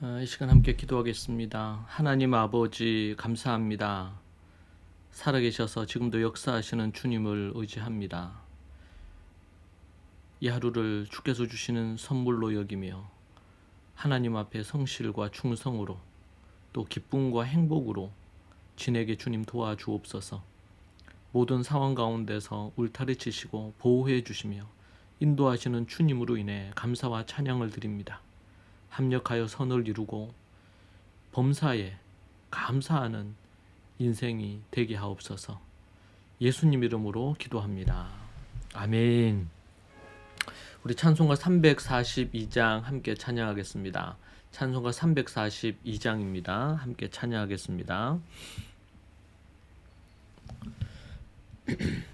어, 이 시간 함께 기도하겠습니다. 하나님 아버지 감사합니다. 살아계셔서 지금도 역사하시는 주님을 의지합니다. 이 하루를 주께서 주시는 선물로 여기며 하나님 앞에 성실과 충성으로 또 기쁨과 행복으로 지내게 주님 도와주옵소서. 모든 상황 가운데서 울타리 치시고 보호해 주시며 인도하시는 주님으로 인해 감사와 찬양을 드립니다. 합력하여 선을 이루고 범사에 감사하는 인생이 되게 하옵소서. 예수님 이름으로 기도합니다. 아멘. 우리 찬송가 342장 함께 찬양하겠습니다. 찬송가 342장입니다. 함께 찬양하겠습니다.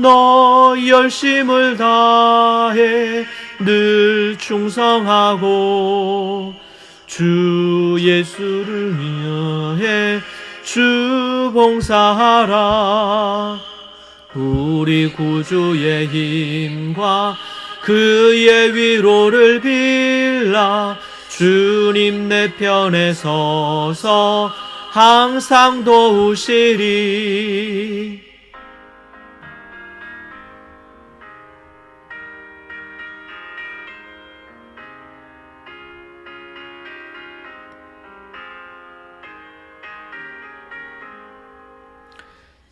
너 열심을 다해 늘 충성하고 주 예수를 위하여 주 봉사하라. 우리 구주의 힘과 그의 위로를 빌라. 주님 내 편에 서서 항상 도우시리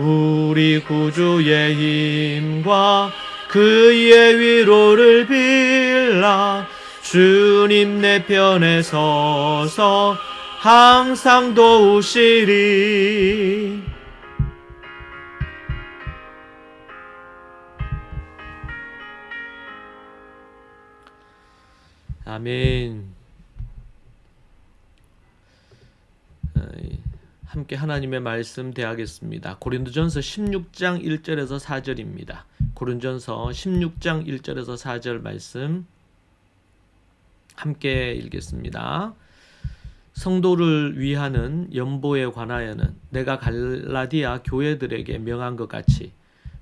우리 구주의 힘과 그의 위로를 빌라 주님 내 편에 서서 항상 도우시리 아멘. 어이. 함께 하나님의 말씀 대하겠습니다. 고린도전서 16장 1절에서 4절입니다. 고린도전서 16장 1절에서 4절 말씀 함께 읽겠습니다. 성도를 위하는 연보에 관하여는 내가 갈라디아 교회들에게 명한 것 같이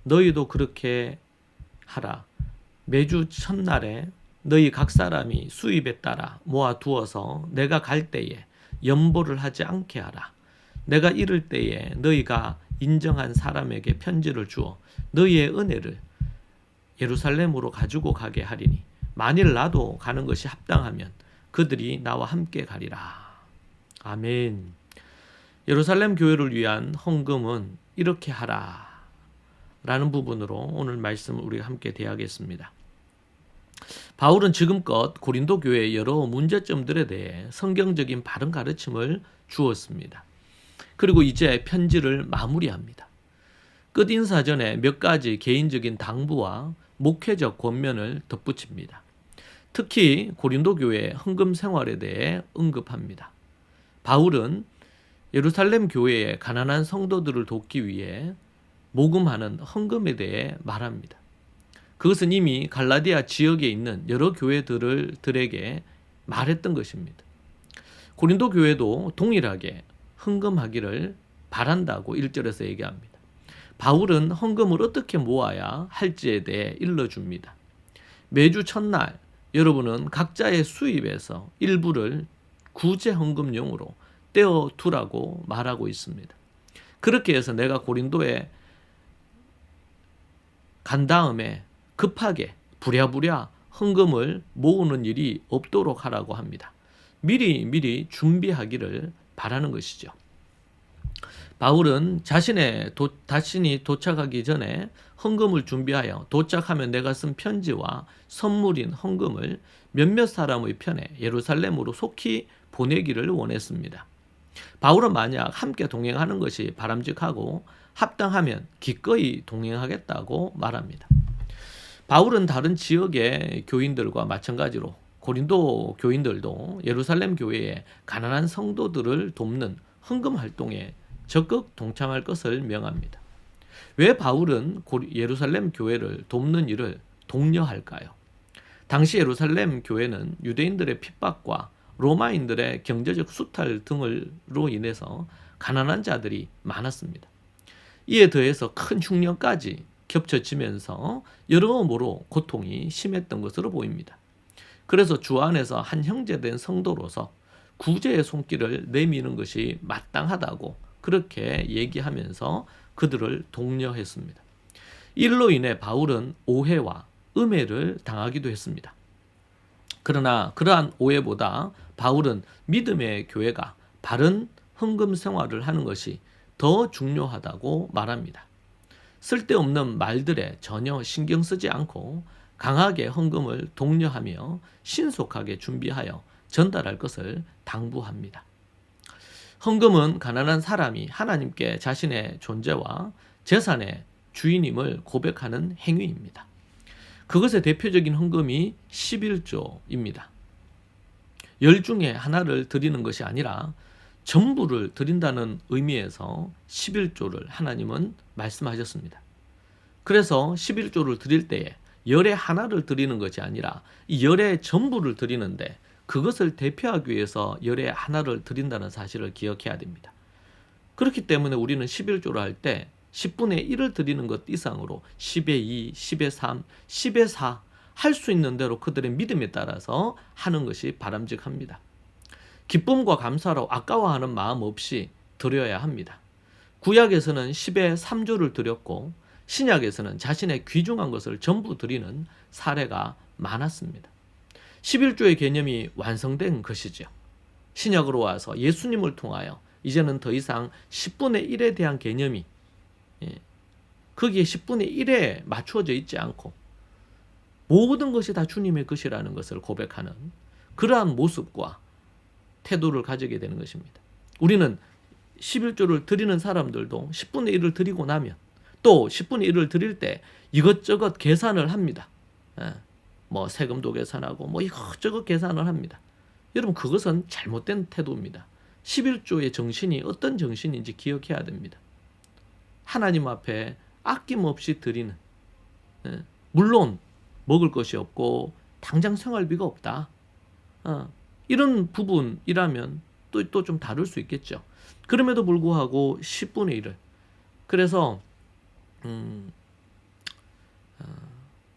너희도 그렇게 하라. 매주 첫날에 너희 각 사람이 수입에 따라 모아 두어서 내가 갈 때에 연보를 하지 않게 하라. 내가 이를 때에 너희가 인정한 사람에게 편지를 주어 너희의 은혜를 예루살렘으로 가지고 가게 하리니 만일 나도 가는 것이 합당하면 그들이 나와 함께 가리라. 아멘. 예루살렘 교회를 위한 헌금은 이렇게 하라. 라는 부분으로 오늘 말씀을 우리가 함께 대하겠습니다. 바울은 지금껏 고린도 교회의 여러 문제점들에 대해 성경적인 바른 가르침을 주었습니다. 그리고 이제 편지를 마무리합니다. 끝인사 전에 몇 가지 개인적인 당부와 목회적 권면을 덧붙입니다. 특히 고린도 교회의 헌금 생활에 대해 언급합니다. 바울은 예루살렘 교회의 가난한 성도들을 돕기 위해 모금하는 헌금에 대해 말합니다. 그것은 이미 갈라디아 지역에 있는 여러 교회들을 들에게 말했던 것입니다. 고린도 교회도 동일하게 헌금하기를 바란다고 1절에서 얘기합니다. 바울은 헌금을 어떻게 모아야 할지에 대해 일러줍니다. 매주 첫날 여러분은 각자의 수입에서 일부를 구제 헌금용으로 떼어 두라고 말하고 있습니다. 그렇게 해서 내가 고린도에 간 다음에 급하게 부랴부랴 헌금을 모으는 일이 없도록 하라고 합니다. 미리 미리 준비하기를 바라는 것이죠. 바울은 자신의 도, 자신이 도착하기 전에 헌금을 준비하여 도착하면 내가 쓴 편지와 선물인 헌금을 몇몇 사람의 편에 예루살렘으로 속히 보내기를 원했습니다. 바울은 만약 함께 동행하는 것이 바람직하고 합당하면 기꺼이 동행하겠다고 말합니다. 바울은 다른 지역의 교인들과 마찬가지로 고린도 교인들도 예루살렘 교회의 가난한 성도들을 돕는 헌금 활동에 적극 동참할 것을 명합니다. 왜 바울은 예루살렘 교회를 돕는 일을 독려할까요? 당시 예루살렘 교회는 유대인들의 핍박과 로마인들의 경제적 수탈 등으로 인해서 가난한 자들이 많았습니다. 이에 더해서 큰 흉년까지 겹쳐지면서 여러모로 고통이 심했던 것으로 보입니다. 그래서 주 안에서 한 형제된 성도로서 구제의 손길을 내미는 것이 마땅하다고 그렇게 얘기하면서 그들을 독려했습니다. 일로 인해 바울은 오해와 음해를 당하기도 했습니다. 그러나 그러한 오해보다 바울은 믿음의 교회가 바른 헌금 생활을 하는 것이 더 중요하다고 말합니다. 쓸데없는 말들에 전혀 신경 쓰지 않고 강하게 헌금을 독려하며 신속하게 준비하여 전달할 것을 당부합니다. 헌금은 가난한 사람이 하나님께 자신의 존재와 재산의 주인임을 고백하는 행위입니다. 그것의 대표적인 헌금이 11조입니다. 열 중에 하나를 드리는 것이 아니라 전부를 드린다는 의미에서 11조를 하나님은 말씀하셨습니다. 그래서 11조를 드릴 때에 열의 하나를 드리는 것이 아니라 이 열의 전부를 드리는데 그것을 대표하기 위해서 열의 하나를 드린다는 사실을 기억해야 됩니다. 그렇기 때문에 우리는 11조를 할 때 10분의 1을 드리는 것 이상으로 10의 2, 10의 3, 10의 4 할 수 있는 대로 그들의 믿음에 따라서 하는 것이 바람직합니다. 기쁨과 감사로 아까워하는 마음 없이 드려야 합니다. 구약에서는 10의 3조를 드렸고 신약에서는 자신의 귀중한 것을 전부 드리는 사례가 많았습니다. 11조의 개념이 완성된 것이죠. 신약으로 와서 예수님을 통하여 이제는 더 이상 10분의 1에 대한 개념이 예, 거기에 10분의 1에 맞추어져 있지 않고 모든 것이 다 주님의 것이라는 것을 고백하는 그러한 모습과 태도를 가지게 되는 것입니다. 우리는 11조를 드리는 사람들도 10분의 1을 드리고 나면 또 10분의 1을 드릴 때 이것저것 계산을 합니다. 예. 뭐 세금도 계산하고 뭐 이것저것 계산을 합니다. 여러분 그것은 잘못된 태도입니다. 11조의 정신이 어떤 정신인지 기억해야 됩니다. 하나님 앞에 아낌없이 드리는 예. 물론 먹을 것이 없고 당장 생활비가 없다. 어, 이런 부분이라면 또 또 좀 다를 수 있겠죠. 그럼에도 불구하고 10분의 1을 그래서 음, 어,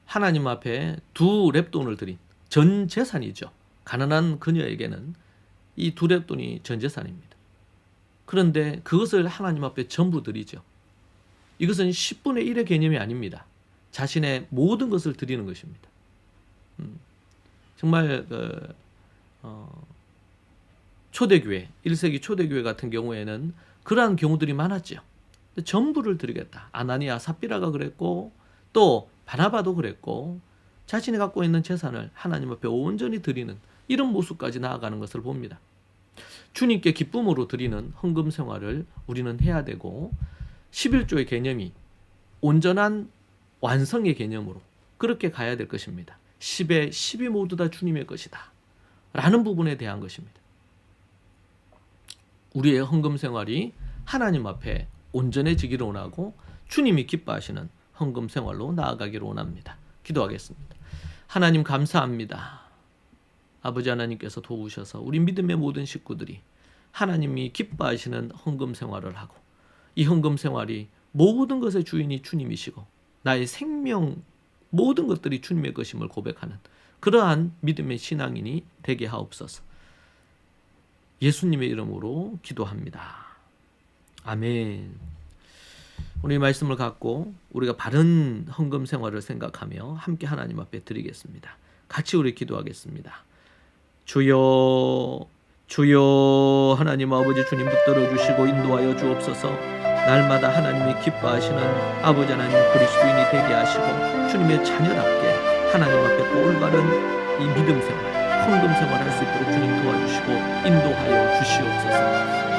하나님 앞에 두 랩돈을 드린 전 재산이죠. 가난한 그녀에게는 이 두 랩돈이 전 재산입니다. 그런데 그것을 하나님 앞에 전부 드리죠. 이것은 10분의 1의 개념이 아닙니다. 자신의 모든 것을 드리는 것입니다. 음, 정말 그, 어, 초대교회, 1세기 초대교회 같은 경우에는 그러한 경우들이 많았죠. 전부를 드리겠다. 아나니아 삽비라가 그랬고 또 바나바도 그랬고 자신이 갖고 있는 재산을 하나님 앞에 온전히 드리는 이런 모습까지 나아가는 것을 봅니다. 주님께 기쁨으로 드리는 헌금 생활을 우리는 해야 되고 11조의 개념이 온전한 완성의 개념으로 그렇게 가야 될 것입니다. 10의 10이 모두 다 주님의 것이다. 라는 부분에 대한 것입니다. 우리의 헌금 생활이 하나님 앞에 온전해지기를 원하고 주님이 기뻐하시는 헌금 생활로 나아가기를 원합니다. 기도하겠습니다. 하나님 감사합니다. 아버지 하나님께서 도우셔서 우리 믿음의 모든 식구들이 하나님이 기뻐하시는 헌금 생활을 하고 이 헌금 생활이 모든 것의 주인이 주님이시고 나의 생명 모든 것들이 주님의 것임을 고백하는 그러한 믿음의 신앙인이 되게 하옵소서. 예수님의 이름으로 기도합니다. 아멘. 오늘 이 말씀을 갖고 우리가 바른 헌금 생활을 생각하며 함께 하나님 앞에 드리겠습니다. 같이 우리 기도하겠습니다. 주여 주여 하나님 아버지 주님 붙들어 주시고 인도하여 주옵소서. 날마다 하나님이 기뻐하시는 아버지 하나님 그리스도인이 되게 하시고 주님의 자녀답게 하나님 앞에 또 올바른 이 믿음 생활, 헌금 생활 할 수 있도록 주님 도와주시고 인도하여 주시옵소서.